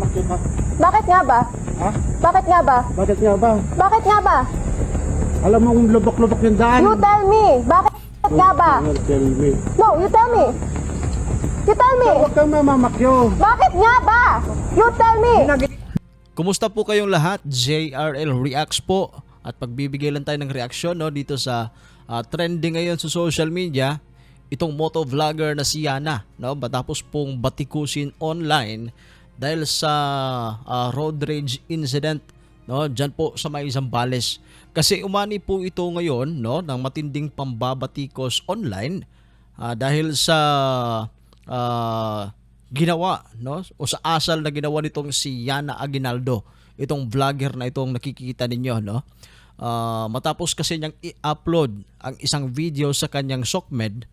ka. Bakit nga ba? Ha? Bakit nga ba? Bakit nga ba? Bakit nga ba? Alam mo kung lubok-lubok yung daan. You tell me. Bakit nga ba? Don't tell me. No, you tell me. You tell me. Huwag kang mamamakyo. Bakit nga ba? You tell me. Kumusta po kayong lahat? JRL Reacts po at pagbibigay lang tayo ng reaksyon no dito sa ah, trending ngayon sa social media itong moto vlogger na si Yana no matapos pong batikusin online dahil sa ah, road rage incident no? Diyan po sa may Zambales. Kasi umani po ito ngayon no? Ng matinding pambabatikos online ah, dahil sa ah, ginawa no? O sa asal na ginawa nitong si Yana Aguinaldo. Itong vlogger na itong nakikita ninyo no? Ah, matapos kasi niyang i-upload ang isang video sa kanyang Sokmed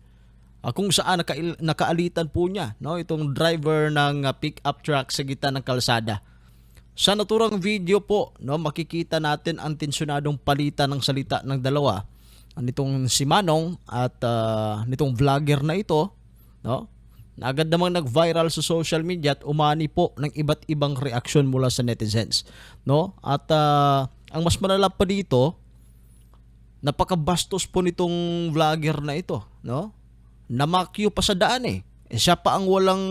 ah, kung saan naka- nakaalitan po niya no itong driver ng ah, pick-up truck sa gitna ng kalsada sa naturang video po, no, makikita natin ang tensyonadong palitan ng salita ng dalawa. Nitong si Manong at ah, nitong vlogger na ito, no? Na agad namang nag-viral sa social media at umani po ng iba't ibang reaksyon mula sa netizens, no? At ah, ang mas malala pa dito, napakabastos po nitong vlogger na ito, no? Namakyo pa sa daan eh. eh siya pa ang walang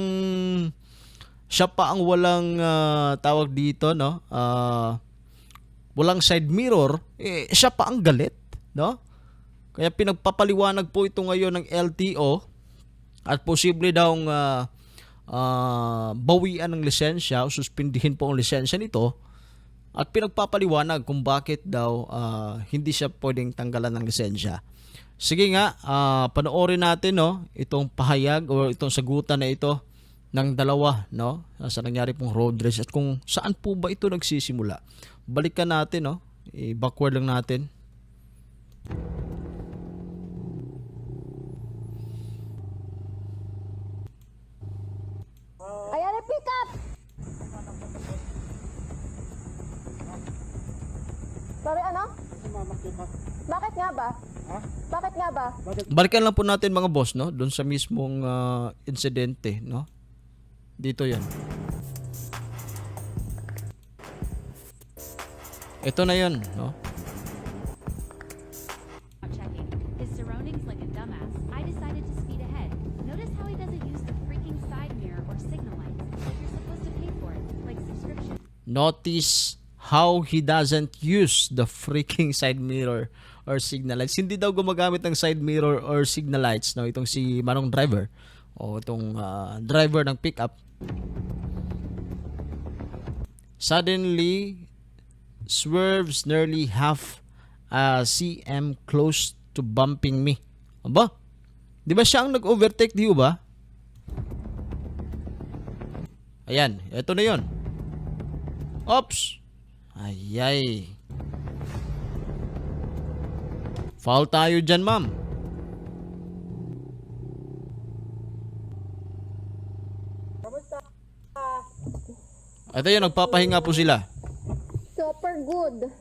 siya pa ang walang ah, tawag dito no Ah, walang side mirror eh siya pa ang galit no kaya pinagpapaliwanag po ito ngayon ng LTO at posible daw uh, bawian ng lisensya o suspindihin po ang lisensya nito at pinagpapaliwanag kung bakit daw ah, hindi siya pwedeng tanggalan ng lisensya. Sige nga, ah, panoorin natin no itong pahayag o itong sagutan na ito ng dalawa no sa nangyari pong road race at kung saan po ba ito nagsisimula. Balikan natin no. I-backward lang natin. Ayan pick up. Sorry, ano? Bakit nga ba? Ha? Bakit nga ba? Balikan lang po natin mga boss no doon sa mismong ah, insidente no. Dito 'yan. Ito na 'yon, no. checking. His surroundings like a dumbass. I decided to speed ahead. Notice how he doesn't use the freaking side mirror or signal lights. Hindi daw gumagamit ng side mirror or signal lights no itong si Manong driver o itong ah, driver ng pickup. Suddenly swerves nearly half a cm close to bumping me. Aba? Di ba siya ang nag-overtake, di ba? Ayan, ito na yon. Ops! Ayay. Foul tayo dyan, ma'am. Ito yun, nagpapahinga po sila. Super good.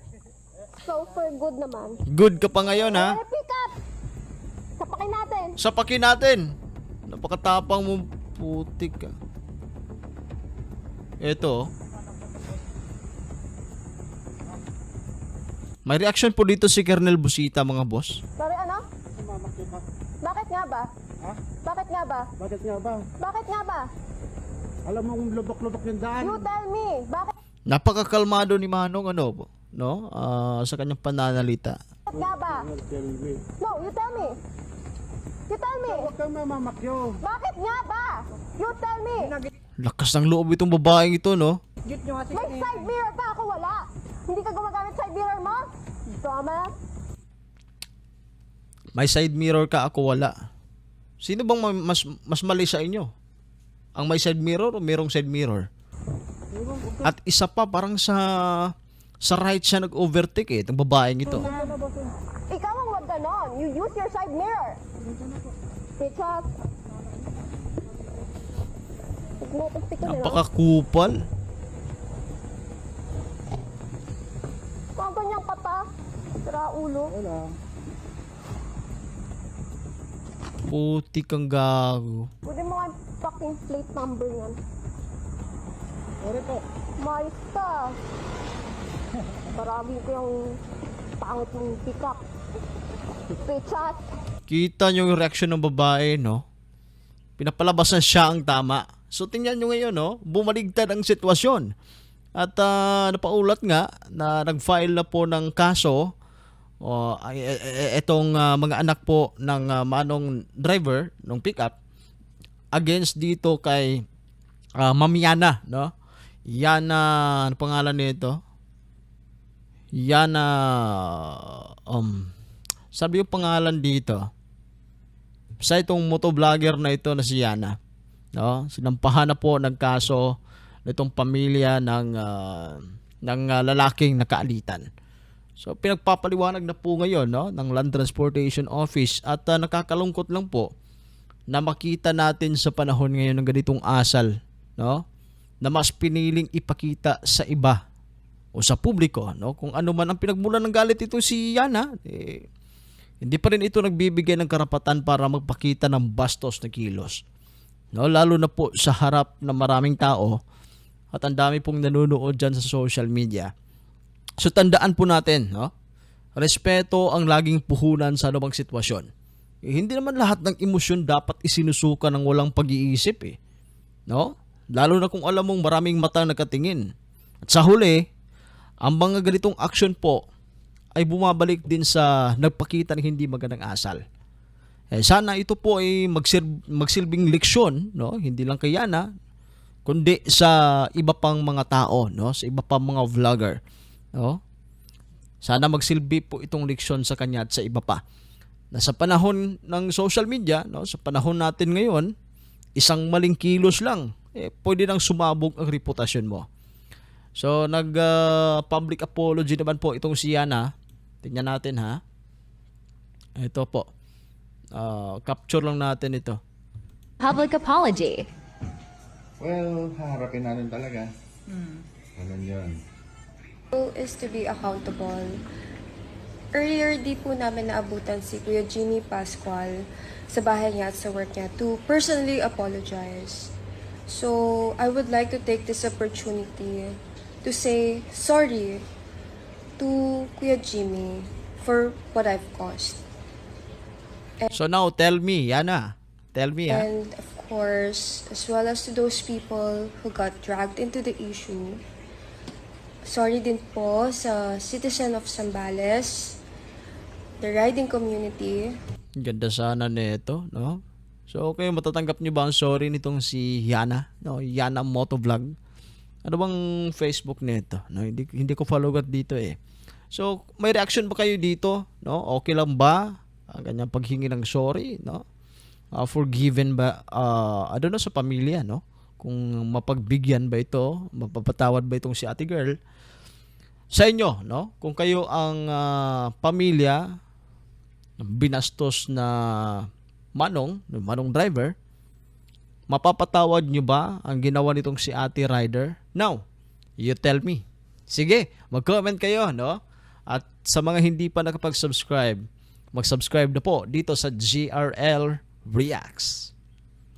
Super good naman. Good ka pa ngayon, ha? Na pick up. Sapakin natin. Sapakin natin. Napakatapang mo, putik ka. Ito. oh. May reaction po dito si Kernel Busita, mga boss. Sorry, ano? Mamakyo ka. Bakit nga ba? Ha? Bakit nga ba? Bakit nga ba? Bakit nga ba? Alam mo kung lubok-lubok yung daan. You tell me. Bakit Napakakalmado ni Manong ano po, no? Ah, sa kanyang pananalita. nga ba? Don't tell me. No, you tell me. You tell me. Huwag kang mamamakyo. Bakit nga ba? You tell me. Lakas ng loob itong babaeng ito, no? May side mirror ka, ako wala. Hindi ka gumagamit side mirror mo? Dumbass. May side mirror ka, ako wala. Sino bang ma- mas mas mali sa inyo? Ang may side mirror o merong side mirror? At isa pa parang sa sa right siya nag-overtake eh, itong babaeng ito. Ikaw ang wag ganon. You use your side mirror. Because... Napakakupal. Kung ganyan ka pa. Sira ulo. Wala. Putik kang gago. Pwede mo nga fucking plate number yan. Sorry po. Mayos ka. Marami ko yung pangit mong pick up. Pichat. Kita nyo yung reaction ng babae, no? Pinapalabas na siya ang tama. So tingnan nyo ngayon, no? Bumaligtad ang sitwasyon. At ah, napaulat nga na nag-file na po ng kaso e- etong ah, mga anak po ng ah, manong driver ng pickup against dito kay uh, Mamiana, no? Yana, ano pangalan nito? Yana, um, sabi yung pangalan dito, sa itong motovlogger na ito na si Yana, no? Sinampahan na po ng kaso nitong pamilya ng ah, ng ah, lalaking nakaalitan. So pinagpapaliwanag na po ngayon no ng Land Transportation Office at ah, nakakalungkot lang po na makita natin sa panahon ngayon ng ganitong asal, no? Na mas piniling ipakita sa iba o sa publiko, no? Kung ano man ang pinagmulan ng galit ito si Yana, eh, hindi pa rin ito nagbibigay ng karapatan para magpakita ng bastos na kilos. No, lalo na po sa harap ng maraming tao at ang dami pong nanonood dyan sa social media. So tandaan po natin, no? Respeto ang laging puhunan sa anumang sitwasyon. Eh, hindi naman lahat ng emosyon dapat isinusuka ng walang pag-iisip eh. No? Lalo na kung alam mong maraming mata nakatingin. At sa huli, ang mga ganitong action po ay bumabalik din sa nagpakita ng hindi magandang asal. Eh, sana ito po ay magsir- magsilbing leksyon, no? Hindi lang kay Yana, kundi sa iba pang mga tao, no? Sa iba pang mga vlogger, no? Sana magsilbi po itong leksyon sa kanya at sa iba pa. Na sa panahon ng social media, no, sa panahon natin ngayon, isang maling kilos lang, eh, pwede nang sumabog ang reputasyon mo. So, nag-public apology naman po itong si Yana. Tingnan natin ha. Ito po. Ah, capture lang natin ito. Public apology. Well, haharapin natin talaga. Ganun yun. goal is to be accountable. Earlier, di po namin naabutan si Kuya Jimmy Pascual sa bahay niya at sa work niya to personally apologize. So, I would like to take this opportunity to say sorry to Kuya Jimmy for what I've caused. So now, tell me, Yana. Tell me ha. And of course, as well as to those people who got dragged into the issue, sorry din po sa citizen of Zambales, the riding community, Ganda sana nito, no? So, okay, matatanggap niyo ba ang sorry nitong si Yana, no? Yana Motovlog. Ano bang Facebook nito? No, hindi hindi ko follow dito eh. So, may reaction ba kayo dito, no? Okay lang ba? Ang ganyang paghingi ng sorry, no? Ah, forgiven ba ah ano na sa pamilya, no? Kung mapagbigyan ba ito, mapapatawad ba itong si Ate Girl? Sa inyo, no? Kung kayo ang ah, pamilya binastos na manong, manong driver, mapapatawad nyo ba ang ginawa nitong si Ate Rider? Now, you tell me. Sige, mag-comment kayo, no? At sa mga hindi pa nakapag-subscribe, mag-subscribe na po dito sa GRL Reacts.